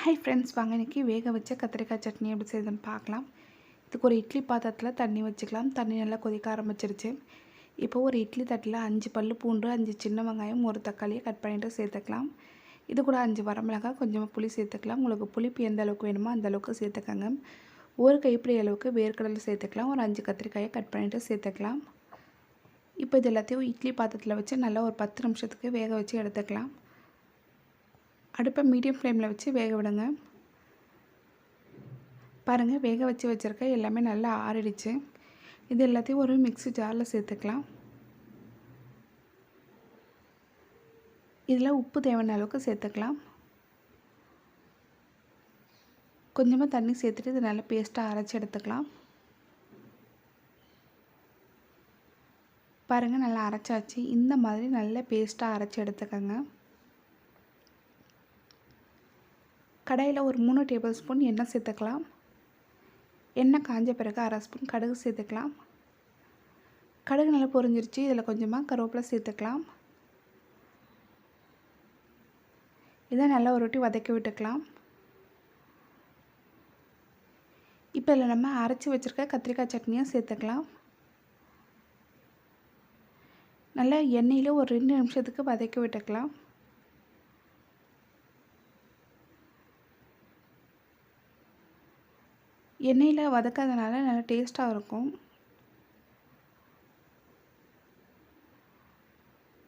Hi friends வாங்க இன்றைக்கி வேக வச்ச கத்திரிக்காய் சட்னி எப்படி செய்யுதுன்னு பார்க்கலாம். இதுக்கு ஒரு இட்லி பாத்திரத்தில் தண்ணி வச்சுக்கலாம். தண்ணி நல்லா கொதிக்க ஆரம்பிச்சிருச்சு. இப்போ ஒரு இட்லி தட்டில் அஞ்சு பல் பூண்டு அஞ்சு சின்ன வெங்காயம் ஒரு தக்காளியை கட் பண்ணிவிட்டு சேர்த்துக்கலாம். இது கூட அஞ்சு வரமிளகாய் கொஞ்சமாக புளி சேர்த்துக்கலாம். உங்களுக்கு புளிப்பு எந்த அளவுக்கு வேணுமோ அந்த அளவுக்கு சேர்த்துக்கங்க. ஒரு கைப்பிடி அளவுக்கு வேர்க்கடலை சேர்த்துக்கலாம். ஒரு அஞ்சு கத்திரிக்காயை கட் பண்ணிவிட்டு சேர்த்துக்கலாம். இப்போ இது எல்லாத்தையும் இட்லி பாத்திரத்தில் வச்சு நல்லா ஒரு பத்து நிமிஷத்துக்கு வேக வச்சு எடுத்துக்கலாம். அடுப்பை மீடியம் ஃப்ளேமில் வச்சு வேக விடுங்க. பாருங்கள் வேக வச்சு வச்சுருக்க எல்லாமே நல்லா ஆறிடுச்சு. இது எல்லாத்தையும் ஒரு மிக்ஸி ஜாரில் சேர்த்துக்கலாம். இதில் உப்பு தேவையான அளவுக்கு சேர்த்துக்கலாம். கொஞ்சமாக தண்ணி சேர்த்துட்டு இது நல்லா பேஸ்ட்டாக அரைச்சி எடுத்துக்கலாம். பாருங்கள் நல்லா அரைச்சாச்சு. இந்த மாதிரி நல்ல பேஸ்ட்டாக அரைச்சி எடுத்துக்கோங்க. கடையில் ஒரு மூணு டேபிள் ஸ்பூன் எண்ணெய் சேர்த்துக்கலாம். எண்ணெய் காஞ்ச பிறகு அரை ஸ்பூன் கடுகு சேர்த்துக்கலாம். கடுகு நல்லா பொரிஞ்சிருச்சு. இதில் கொஞ்சமாக கருவேப்பிலை சேர்த்துக்கலாம். இதை நல்லா ஒரு ரொட்டி வதக்கி விட்டுக்கலாம். இப்போ இதில் நம்ம அரைச்சி வச்சுருக்க கத்திரிக்காய் சட்னியும் சேர்த்துக்கலாம். நல்லா எண்ணெயில் ஒரு ரெண்டு நிமிஷத்துக்கு வதக்கி விட்டுக்கலாம். எண்ணெயில் வதக்கிறதுனால நல்லா டேஸ்ட்டாக இருக்கும்.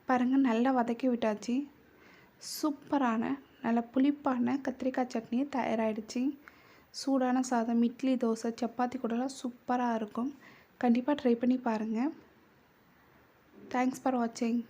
பாருங்கள் நல்லா வதக்கி விட்டாச்சு. சூப்பரான நல்ல புளிப்பான கத்திரிக்காய் சட்னி தயாராகிடுச்சு சூடான சாதம் இட்லி தோசை சப்பாத்தி கூடலாம் சூப்பராக இருக்கும். கண்டிப்பாக ட்ரை பண்ணி பாருங்கள் தேங்க்ஸ் ஃபார் வாட்சிங்